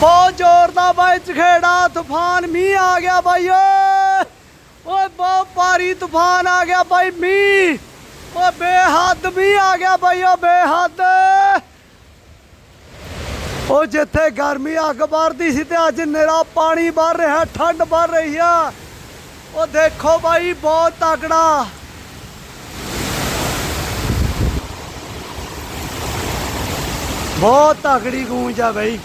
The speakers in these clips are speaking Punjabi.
ਬਹੁਤ ਜ਼ੋਰ ਦਾ ਬਾਈ ਚਖੇੜਾ ਤੂਫਾਨ, ਮੀਂਹ ਆ ਗਿਆ ਬਾਈ ਓਏ। ਓਏ, ਬਹੁਤ ਭਾਰੀ ਤੂਫਾਨ ਆ ਗਿਆ ਬਾਈ ਮੀਂਹ। ਓਏ, ਬੇਹੱਦ ਮੀਂਹ ਆ ਗਿਆ ਬਾਈ ਓ ਬੇਹੱਦ। ਉਹ ਜਿੱਥੇ ਗਰਮੀ ਅੱਗ ਵਰਦੀ ਸੀ ਤੇ ਅੱਜ ਨਿਰਾ ਪਾਣੀ ਵਰ ਰਿਹਾ, ਠੰਡ ਵਰ ਰਹੀ ਆ। ਉਹ ਦੇਖੋ ਬਾਈ, ਬਹੁਤ ਤਕੜਾ। ਬਹੁਤ ਤਕੜੀ ਗੂੰਜ ਆ ਬਾਈ।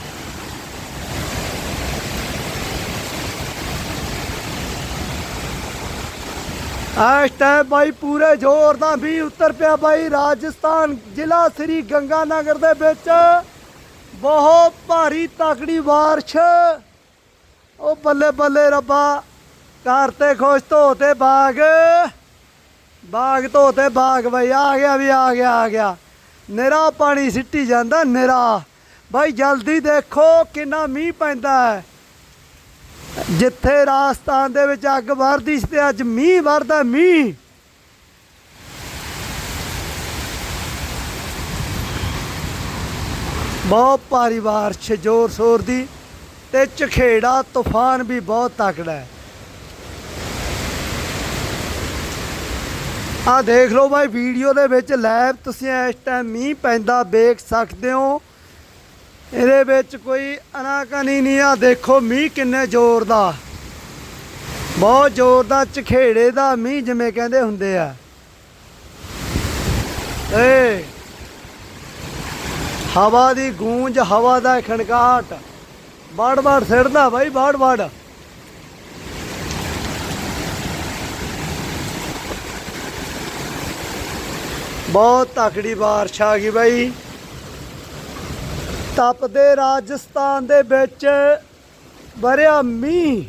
ਇਸ ਟਾਈਮ ਬਾਈ ਪੂਰੇ ਜ਼ੋਰ ਦਾ ਵੀ ਉੱਤਰ ਪਿਆ ਬਾਈ। ਰਾਜਸਥਾਨ ਜ਼ਿਲ੍ਹਾ ਸ੍ਰੀ ਗੰਗਾਨਗਰ ਦੇ ਵਿੱਚ ਬਹੁਤ ਭਾਰੀ ਤਾਕੜੀ ਬਾਰਿਸ਼। ਉਹ ਬੱਲੇ ਬੱਲੇ ਰੱਬਾ, ਘਰ ਤੇ ਖੁਸ਼ ਧੋਤੇ ਬਾਗ। ਬਾਗ ਧੋਤੇ ਬਾਗ ਬਈ, ਆ ਗਿਆ ਵੀ, ਆ ਗਿਆ ਆ ਗਿਆ। ਨਿਰਾ ਪਾਣੀ ਸਿੱਟੀ ਜਾਂਦਾ, ਨਿਰਾ। ਬਾਈ ਜਲਦੀ ਦੇਖੋ ਕਿੰਨਾ ਮੀਂਹ ਪੈਂਦਾ ਹੈ। ਜਿੱਥੇ ਰਾਜਸਥਾਨ ਦੇ ਵਿੱਚ ਅੱਗ ਵਰਦੀ ਸੀ ਤੇ ਅੱਜ ਮੀਂਹ ਵਰਦਾ ਮੀਂਹ। ਬਹੁਤ ਭਾਰੀ ਬਾਰਿਸ਼, ਜ਼ੋਰ ਸ਼ੋਰ ਦੀ ਤੇ ਚਖੇੜਾ, ਤੂਫਾਨ ਵੀ ਬਹੁਤ ਤਕੜਾ ਹੈ। ਆ ਦੇਖ ਲਓ ਭਾਈ ਵੀਡੀਓ ਦੇ ਵਿੱਚ ਲਾਈਵ ਤੁਸੀਂ ਇਸ ਟਾਈਮ ਮੀਂਹ ਪੈਂਦਾ, ਵੇਖ ਸਕਦੇ ਹੋ। ਇਹਦੇ ਵਿੱਚ ਕੋਈ ਅਨਾਕਾਨੀ ਨਹੀਂ ਆ। ਦੇਖੋ, ਮੀਂਹ ਕਿੰਨੇ ਜ਼ੋਰ ਦਾ। ਬਹੁਤ ਜ਼ੋਰ ਦਾ ਚਖੇੜੇ ਦਾ ਮੀਂਹ ਜਿਵੇਂ ਕਹਿੰਦੇ ਹੁੰਦੇ ਆ। ਏ, ਹਵਾ ਦੀ ਗੂੰਜ, ਹਵਾ ਦਾ ਖਣਕਾਟ ਬਾੜ ਬਾੜ ਸਿੜਦਾ ਬਾਈ ਬਾੜ ਬਾੜ ਬਹੁਤ ਤਕੜੀ ਬਾਰਿਸ਼ ਆ ਗਈ ਬਾਈ। ਤਪਦੇ ਰਾਜਸਥਾਨ ਦੇ ਵਿੱਚ ਵਰਿਆ ਮੀਂਹ।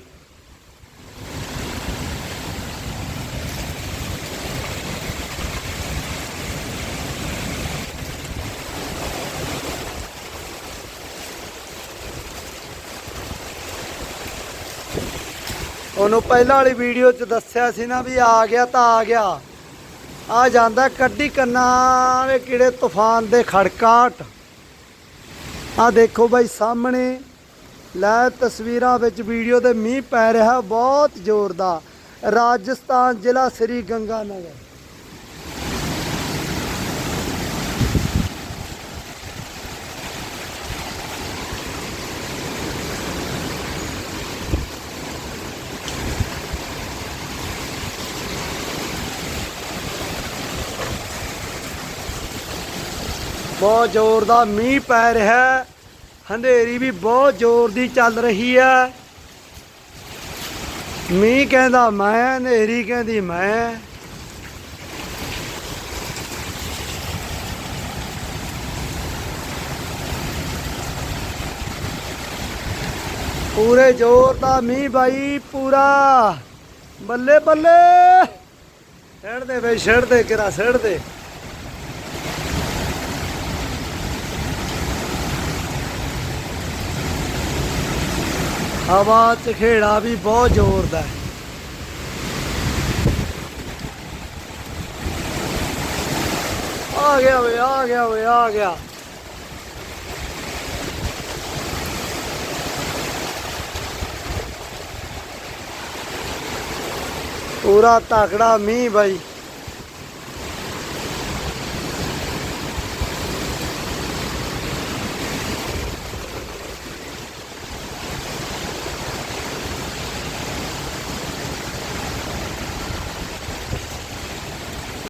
ਉਹਨੂੰ ਪਹਿਲਾਂ ਵਾਲੀ ਵੀਡੀਓ 'ਚ ਦੱਸਿਆ ਸੀ ਨਾ ਵੀ ਆ ਗਿਆ ਤਾਂ ਆ ਗਿਆ। ਆ ਜਾਂਦਾ ਕੱਢੀ ਕੰਨਾਂ ਦੇ ਕੀੜੇ, ਤੂਫਾਨ ਦੇ ਖੜਕਾਟ। ਆ ਦੇਖੋ ਬਾਈ ਸਾਹਮਣੇ। ਲੈ ਤਸਵੀਰਾਂ ਵਿੱਚ ਵੀਡੀਓ ਦੇ ਮੀਂਹ ਪੈ ਰਿਹਾ, ਬਹੁਤ ਜ਼ੋਰ ਦਾ। ਰਾਜਸਥਾਨ ਜ਼ਿਲ੍ਹਾ ਸ੍ਰੀ ਗੰਗਾਨਗਰ। ਬਹੁਤ ਜ਼ੋਰ ਦਾ ਮੀਂਹ ਪੈ ਰਿਹਾ ਹੈ। ਹਨੇਰੀ ਵੀ ਬਹੁਤ ਜ਼ੋਰ ਦੀ ਚੱਲ ਰਹੀ ਹੈ। ਮੀਂਹ ਕਹਿੰਦਾ ਮੈਂ, ਹਨੇਰੀ ਕਹਿੰਦੀ ਮੈਂ। ਪੂਰੇ ਜ਼ੋਰ ਦਾ ਮੀਂਹ ਬਾਈ, ਪੂਰਾ। ਬੱਲੇ ਬੱਲੇ। ਛੱਡ ਦੇ ਬਈ, ਛੱਡ ਦੇ ਕਿਰਾ ਛੇੜ ਦੇ। ਹਵਾ ਚ ਖੇੜਾ ਵੀ ਬਹੁਤ ਜ਼ੋਰ ਦਾ ਹੈ। ਆ ਗਿਆ ਵੇ ਆ ਗਿਆ ਵੇ ਆ ਗਿਆ। ਪੂਰਾ ਤਕੜਾ ਮੀਂਹ ਬਾਈ।